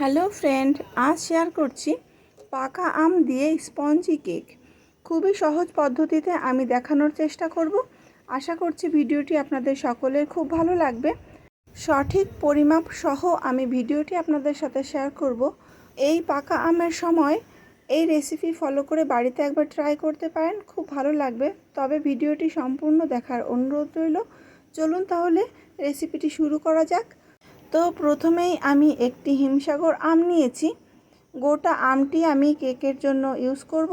Hello friend, আজ share করছি পাকা আম দিয়ে স্পঞ্জি কেক। খুবই সহজ পদ্ধতিতে আমি দেখানোর চেষ্টা করব। আশা করছি ভিডিওটি আপনাদের সকলের খুব ভালো লাগবে। সঠিক পরিমাপ সহ আমি ভিডিওটি আপনাদের সাথে শেয়ার করব। এই পাকা আমের সময় এই রেসিপি ফলো করে বাড়িতে একবার ট্রাই করতে পারেন, খুব ভালো লাগবে। তবে ভিডিওটি সম্পূর্ণ দেখার অনুরোধ রইল। চলুন তাহলে রেসিপিটি শুরু করা যাক। তো প্রথমেই আমি একটি হিমসাগর আম নিয়েছি। গোটা আমটি আমি কেকের জন্য ইউজ করব।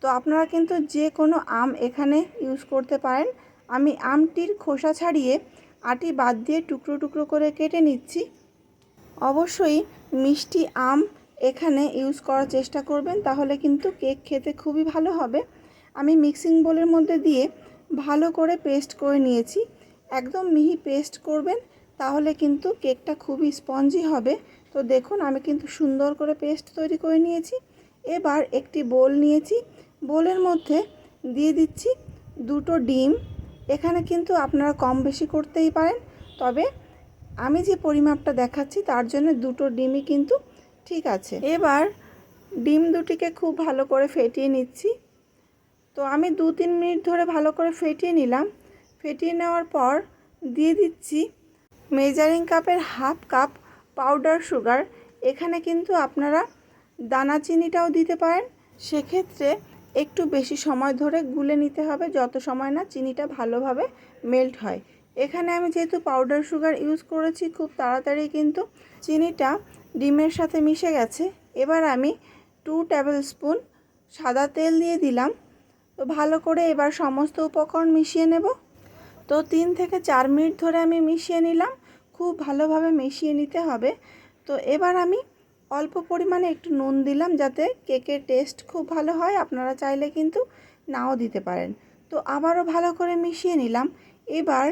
তো আপনারা কিন্তু যে কোনো আম এখানে ইউজ করতে পারেন। আমি আমটির খোসা ছাড়িয়ে আটি বাদ দিয়ে টুকরো টুকরো করে কেটে নিচ্ছি। অবশ্যই মিষ্টি আম এখানে ইউজ করার চেষ্টা করবেন, তাহলে কিন্তু কেক খেতে খুবই ভালো হবে। আমি মিক্সিং বোলের মধ্যে দিয়ে ভালো করে পেস্ট করে নিয়েছি। একদম মিহি পেস্ট করবেন তাহলে কিন্তু কেকটা খুবই স্পঞ্জি হবে। তো দেখুন, আমি কিন্তু সুন্দর করে পেস্ট তৈরি করে নিয়েছি। এবার একটি বোল নিয়েছি। বোলের মধ্যে দিয়ে দিচ্ছি দুটো ডিম। এখানে কিন্তু আপনারা কম বেশি করতেই পারেন। তবে আমি যে পরিমাপটা দেখাচ্ছি, তার জন্য দুটো ডিমই কিন্তু ঠিক আছে। এবার ডিম দুটিকে খুব ভালো করে ফেটিয়ে নিচ্ছি। তো আমি দু তিন মিনিট ধরে ভালো করে ফেটিয়ে নিলাম। ফেটিয়ে নেওয়ার পর দিয়ে দিচ্ছি মেজারিং কাপের হাফ কাপ পাউডার সুগার। এখানে কিন্তু আপনারা দানা চিনিটাও দিতে পারেন। সেক্ষেত্রে একটু বেশি সময় ধরে গুলে নিতে হবে, যত সময় না চিনিটা ভালোভাবে মেল্ট হয়। এখানে আমি যেহেতু পাউডার সুগার ইউজ করেছি, খুব তাড়াতাড়ি কিন্তু চিনিটা ডিমের সাথে মিশে গেছে। এবার আমি টু টেবিল স্পুন সাদা তেল দিয়ে দিলাম। তো ভালো করে এবার সমস্ত উপকরণ মিশিয়ে নেব। তো তিন থেকে চার মিনিট ধরে আমি মিশিয়ে নিলাম। খুব ভালোভাবে মিশিয়ে নিতে হবে। তো এবার আমি অল্প পরিমাণে একটু নুন দিলাম যাতে কেকের টেস্ট খুব ভালো হয়। আপনারা চাইলে কিন্তু নাও দিতে পারেন। তো আবারও ভালো করে মিশিয়ে নিলাম। এবার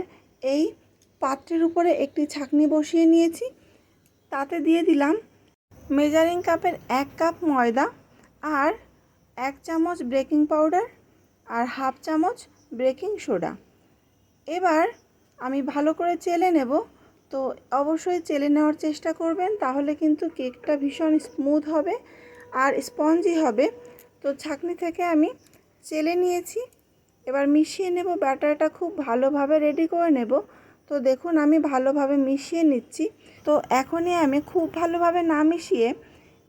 এই পাত্রের উপরে একটি ছাকনি বসিয়ে নিয়েছি। তাতে দিয়ে দিলাম মেজারিং কাপের এক কাপ ময়দা আর এক চামচ বেকিং পাউডার আর হাফ চামচ বেকিং সোডা। এবার আমি ভালো করে চেলে নেব। তো অবশ্যই চেলে নেওয়ার চেষ্টা করবেন, তাহলে কিন্তু কেকটা ভীষণ স্মুথ হবে আর স্পঞ্জি হবে। তো ছাকনি থেকে আমি চেলে নিয়েছি। এবার মিশিয়ে নেব, ব্যাটারটা খুব ভালোভাবে রেডি করে নেব। তো দেখুন, আমি ভালোভাবে মিশিয়ে নিচ্ছি। তো এখনই আমি খুব ভালোভাবে না মিশিয়ে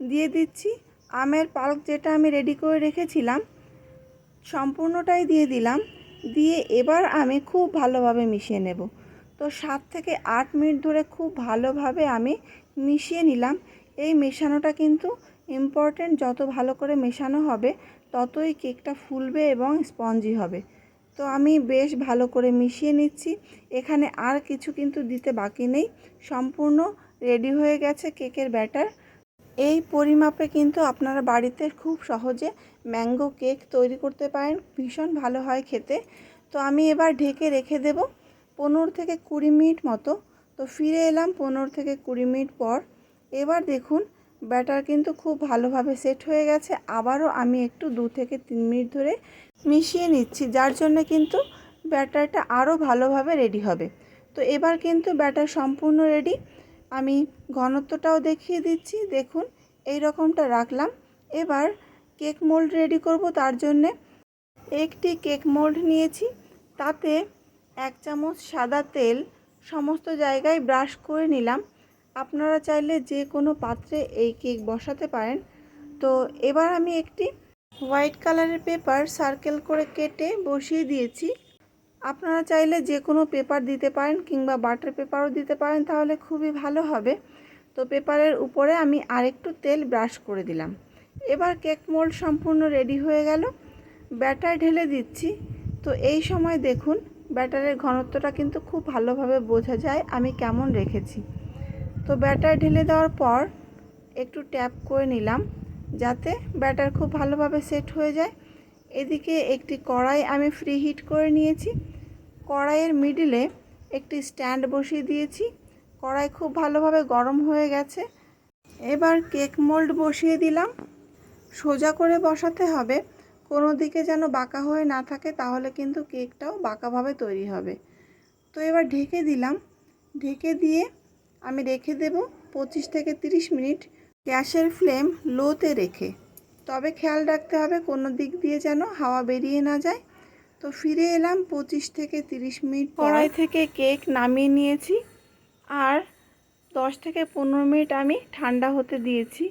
দিয়ে দিচ্ছি। আমের পাল্ক যেটা আমি রেডি করে রেখেছিলাম, সম্পূর্ণটাই দিয়ে দিলাম। দিয়ে এবার আমি খুব ভালোভাবে মিশিয়ে নেব। তো সাত থেকে আট মিনিট ধরে খুব ভালোভাবে আমি মিশিয়ে নিলাম। এই মেশানোটা কিন্তু ইম্পর্টেন্ট যত ভালো করে মেশানো হবে, ততই কেকটা ফুলবে এবং স্পঞ্জি হবে। তো আমি বেশ ভালো করে মিশিয়ে নিচ্ছি। এখানে আর কিছু কিন্তু দিতে বাকি নেই। সম্পূর্ণ রেডি হয়ে গেছে কেকের ব্যাটার। এই পরিমাপে কিন্তু আপনারা বাড়িতে খুব সহজে ম্যাঙ্গো কেক তৈরি করতে পারেন, ভীষণ ভালো হয় খেতে। তো আমি এবার ঢেকে রেখে দেব পনেরো থেকে কুড়ি মিনিট মতো। তো ফিরে এলাম পনেরো থেকে কুড়ি মিনিট পর। এবার দেখুন, ব্যাটার কিন্তু খুব ভালোভাবে সেট হয়ে গেছে। আবারও আমি একটু দু থেকে তিন মিনিট ধরে মিশিয়ে নিচ্ছি, যার জন্য কিন্তু ব্যাটারটা আরও ভালোভাবে রেডি হবে। তো এবার কিন্তু ব্যাটার সম্পূর্ণ রেডি। আমি ঘনত্বটাও দেখিয়ে দিচ্ছি। দেখুন, এই রকমটা রাখলাম। এবার কেক মোল্ড রেডি করব তার জন্যে। একটি কেক মোল্ড নিয়েছি। তাতে এক চামচ সাদা তেল সমস্ত জায়গায় ব্রাশ করে নিলাম। আপনারা চাইলে যে কোনো পাত্রে এই কেক বসাতে পারেন। তো এবার আমি একটি হোয়াইট কালারের পেপার সার্কেল করে কেটে বসিয়ে দিয়েছি। আপনারা চাইলে যে কোনো পেপার দিতে পারেন কিংবা বাটার পেপারও দিতে পারেন, তাহলে খুবই ভালো হবে। তো পেপারের উপরে আমি আরেকটু তেল ব্রাশ করে দিলাম। এবার কেক মোল্ড সম্পূর্ণ রেডি হয়ে গেল। ব্যাটার ঢেলে দিচ্ছি। তো এই সময় দেখুন, ব্যাটারের ঘনত্বটা কিন্তু খুব ভালোভাবে বোঝা যায়, আমি কেমন রেখেছি। তো ব্যাটার ঢেলে দেওয়ার পর একটু ট্যাপ করে নিলাম, যাতে ব্যাটার খুব ভালোভাবে সেট হয়ে যায়। এদিকে একটি কড়াই আমি ফ্রি হিট করে নিয়েছি। কড়াইয়ের মিডিলে একটি স্ট্যান্ড বসিয়ে দিয়েছি। কড়াই খুব ভালোভাবে গরম হয়ে গেছে। এবার কেক মোল্ড বসিয়ে দিলাম। সোজা করে বসাতে হবে। কোনো দিকে যেন বাঁকা হয়ে না থাকে, তাহলে কিন্তু কেকটাও বাঁকাভাবে তৈরি হবে। তো এবার ঢেকে দিলাম। ঢেকে দিয়ে আমি রেখে দেব পঁচিশ থেকে তিরিশ মিনিট। গ্যাসের ফ্লেম লোতে রেখে। তবে খেয়াল রাখতে হবে কোনো দিক দিয়ে যেন হাওয়া বেরিয়ে না যায়। তো ফিরে এলাম পঁচিশ থেকে তিরিশ মিনিট কড়াই থেকে কেক নামিয়ে নিয়েছি আর দশ থেকে পনেরো মিনিট আমি ঠান্ডা হতে দিয়েছি।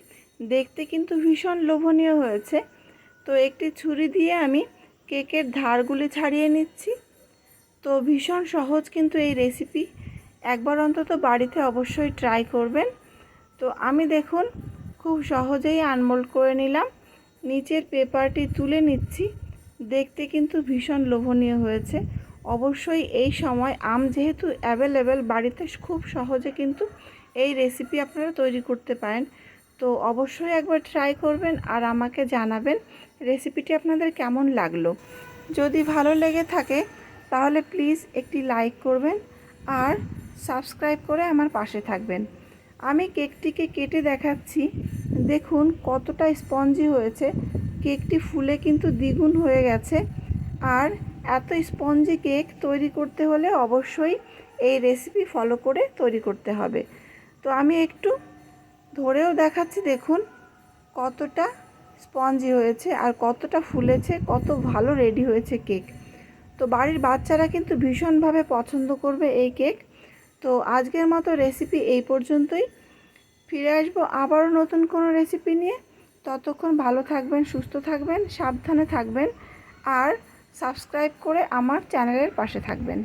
দেখতে কিন্তু ভীষণ লোভনীয় হয়েছে। তো একটি ছুরি দিয়ে আমি কেকের ধারগুলি ছাড়িয়ে নিচ্ছি। তো ভীষণ সহজ কিন্তু এই রেসিপি। একবার অন্তত বাড়িতে অবশ্যই ট্রাই করবেন। তো আমি দেখুন, খুব সহজেই আনমোল্ড করে নিলাম। নিচের পেপারটি তুলে নিচ্ছি। দেখতে কিন্তু ভীষণ লোভনীয় হয়েছে। অবশ্যই এই সময় আম যেহেতু অ্যাভেলেবেল বাড়িতে, খুব সহজে কিন্তু এই রেসিপি আপনারা তৈরি করতে পারেন। তো অবশ্যই একবার ট্রাই করবেন আর আমাকে জানাবেন রেসিপিটি আপনাদের কেমন লাগল। যদি ভালো লেগে থাকে, তাহলে প্লিজ একটি লাইক করবেন আর সাবস্ক্রাইব করে আমার পাশে থাকবেন। আমি কেকটিকে কেটে দেখাচ্ছি। দেখুন, কতটা স্পঞ্জি হয়েছে। কেকটি ফুলে কিন্তু দ্বিগুণ হয়ে গেছে। আর এত স্পঞ্জি কেক তৈরি করতে হলে অবশ্যই এই রেসিপি ফলো করে তৈরি করতে হবে। তো আমি একটু ধরেও দেখাচ্ছি, দেখুন, কতটা স্পঞ্জি হয়েছে আর কতটা ফুলেছে, কত ভালো রেডি হয়েছে কেক। তো বাড়ির বাচ্চারা কিন্তু ভীষণভাবে পছন্দ করবে এই কেক। তো আজকের মতো রেসিপি এই পর্যন্তই। ফিরে আসব আবারও নতুন কোনো রেসিপি নিয়ে। ততক্ষণ ভালো থাকবেন, সুস্থ থাকবেন, সাবধানে থাকবেন আর সাবস্ক্রাইব করে আমার চ্যানেলের পাশে থাকবেন।